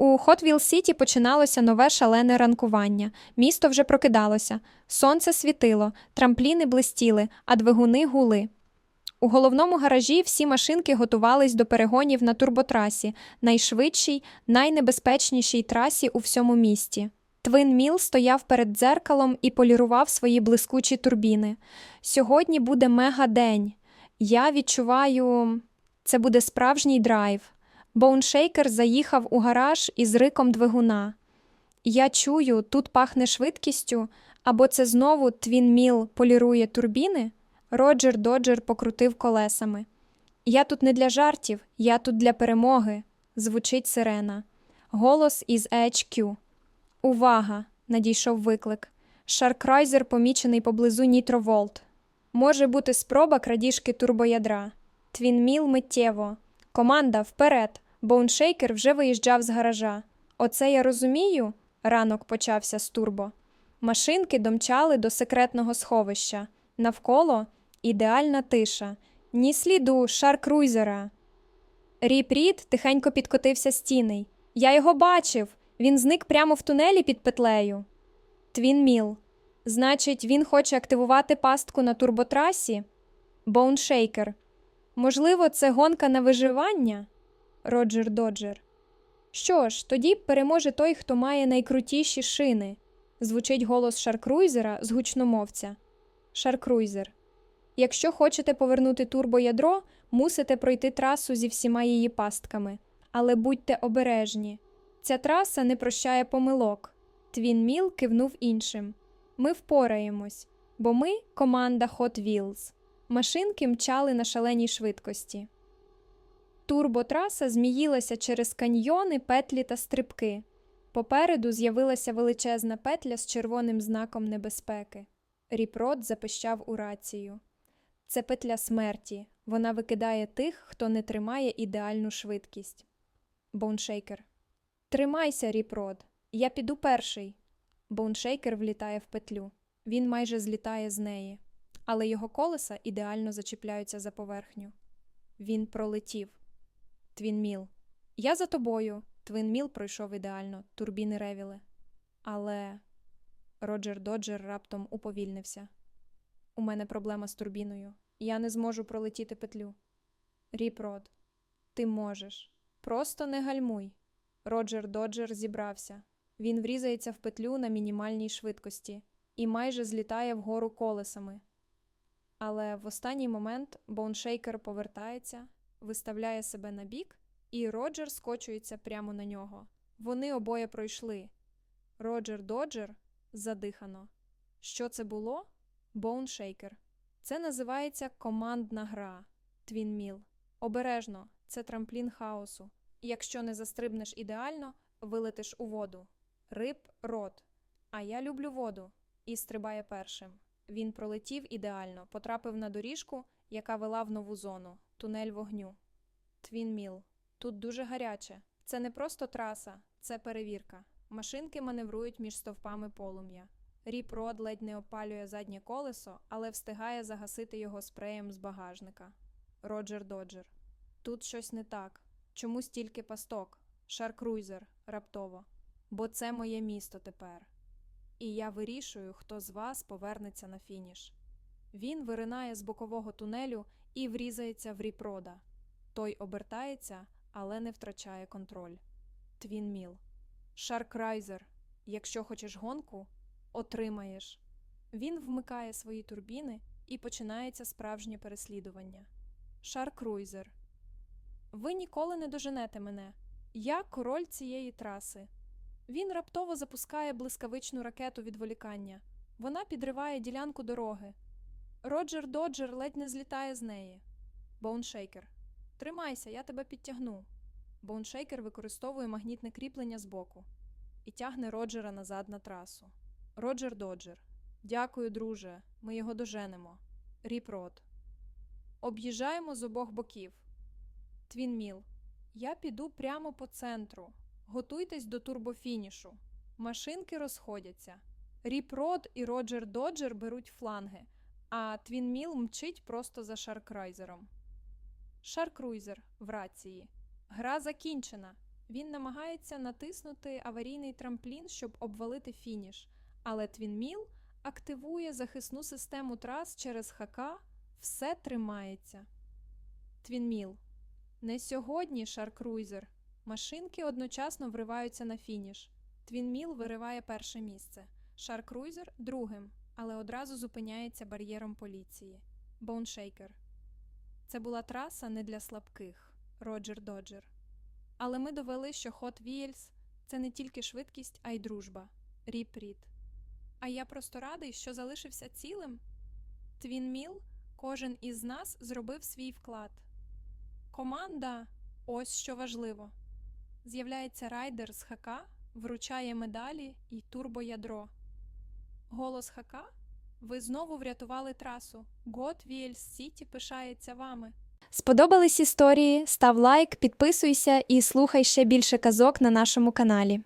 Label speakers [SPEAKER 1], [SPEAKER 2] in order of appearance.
[SPEAKER 1] У Хотвіл Сіті починалося нове шалене ранкування. Місто вже прокидалося. Сонце світило, трампліни блистіли, а двигуни гули. У головному гаражі всі машинки готувались до перегонів на турботрасі, найшвидшій, найнебезпечнішій трасі у всьому місті. Твин Міл стояв перед дзеркалом і полірував свої блискучі турбіни. Сьогодні буде мега-день. Я відчуваю, це буде справжній драйв. Боуншейкер заїхав у гараж із риком двигуна. Я чую, тут пахне швидкістю, або це знову Твін Міл полірує турбіни. Роджер Доджер покрутив колесами. Я тут не для жартів, я тут для перемоги. звучить сирена. Голос із HQ. Увага! надійшов виклик. Шаркрайзер помічений поблизу Нітроволт. Може бути спроба крадіжки турбоядра. Твінміл миттєво. Команда вперед. Боуншейкер вже виїжджав з гаража. Оце я розумію. Ранок почався з турбо. Машинки домчали до секретного сховища. Навколо ідеальна тиша. Ні сліду шар-круйзера. Ріп Рід тихенько підкотився стіней. Я його бачив. Він зник прямо в тунелі під петлею. Твін Міл. Значить, він хоче активувати пастку на турботрасі? Боуншейкер. Можливо, це гонка на виживання? Роджер Доджер. Що ж, тоді переможе той, хто має найкрутіші шини. Звучить голос Шаркруйзера з гучномовця. Шаркруйзер. Якщо хочете повернути турбоядро, мусите пройти трасу зі всіма її пастками. Але будьте обережні. Ця траса не прощає помилок. Твін Міл кивнув іншим. Ми впораємось, бо ми команда Hot Wheels. Машинки мчали на шаленій швидкості. Турботраса зміїлася через каньйони, петлі та стрибки. Попереду з'явилася величезна петля з червоним знаком небезпеки. Ріпрод запищав у рацію. Це петля смерті. Вона викидає тих, хто не тримає ідеальну швидкість. Боуншейкер. Тримайся, Ріпрод. Я піду перший. Боуншейкер влітає в петлю. Він майже злітає з неї, але його колеса ідеально зачіпляються за поверхню. Він пролетів. Твінміл. Я за тобою. Твінміл пройшов ідеально, турбіни ревіли. Але. Роджер Доджер раптом уповільнився. У мене проблема з турбіною. Я не зможу пролетіти петлю. Ріпрод, ти можеш. Просто не гальмуй. Роджер Доджер зібрався. Він врізається в петлю на мінімальній швидкості і майже злітає вгору колесами. Але в останній момент Боуншейкер повертається, виставляє себе на бік, і Роджер скочується прямо на нього. Вони обоє пройшли. Роджер Доджер задихано. Що це було? Боуншейкер. Це називається командна гра. Твінміл. Обережно, це трамплін хаосу. Якщо не застрибнеш ідеально, вилетиш у воду. Риб рот. А я люблю воду. І стрибає першим. Він пролетів ідеально, потрапив на доріжку, яка вела в нову зону тунель вогню. Твінміл. Тут дуже гаряче. Це не просто траса, це перевірка. Машинки маневрують між стовпами полум'я. Ріп Род ледь не опалює заднє колесо, але встигає загасити його спреєм з багажника. Роджер Доджер. Тут щось не так. Чому стільки пасток? Шаркруйзер раптово. Бо це моє місто тепер. І я вирішую, хто з вас повернеться на фініш. Він виринає з бокового тунелю і врізається в ріпрода. Той обертається, але не втрачає контроль. Твін Міл. Шаркрайзер. Якщо хочеш гонку, отримаєш. Він вмикає свої турбіни і починається справжнє переслідування. Шаркруйзер. Ви ніколи не доженете мене. Я король цієї траси. Він раптово запускає блискавичну ракету відволікання. Вона підриває ділянку дороги. Роджер Доджер ледь не злітає з неї. Боуншейкер. Тримайся, я тебе підтягну. Боуншейкер використовує магнітне кріплення збоку і тягне Роджера назад на трасу. Роджер Доджер. Дякую, друже. Ми його доженемо. Ріп Рот. Об'їжджаємо з обох боків. Твін Міл. Я піду прямо по центру. Готуйтесь до турбофінішу. Машинки розходяться. Ріп Род і Роджер Доджер беруть фланги, а Твін Міл мчить просто за Шаркрайзером. Шаркруйзер в рації. Гра закінчена. Він намагається натиснути аварійний трамплін, щоб обвалити фініш, але Твінміл активує захисну систему трас через ХК, все тримається. Твінміл. Не сьогодні, Шаркруйзер. Машинки одночасно вриваються на фініш. Твінміл вириває перше місце. Шаркруйзер другим, але одразу зупиняється бар'єром поліції. Боуншейкер. Це була траса не для слабких. Роджер Доджер. Але ми довели, що Hot Wheels – це не тільки швидкість, а й дружба. Ріп Рід. А я просто радий, що залишився цілим. Твін Міл, кожен із нас зробив свій вклад. Команда ось що важливо. З'являється райдер з ХК, вручає медалі і турбоядро. Голос Хака. Ви знову врятували трасу. Гот Сіті пишається вами. Сподобались історії? Став лайк, підписуйся і слухай ще більше казок на нашому каналі.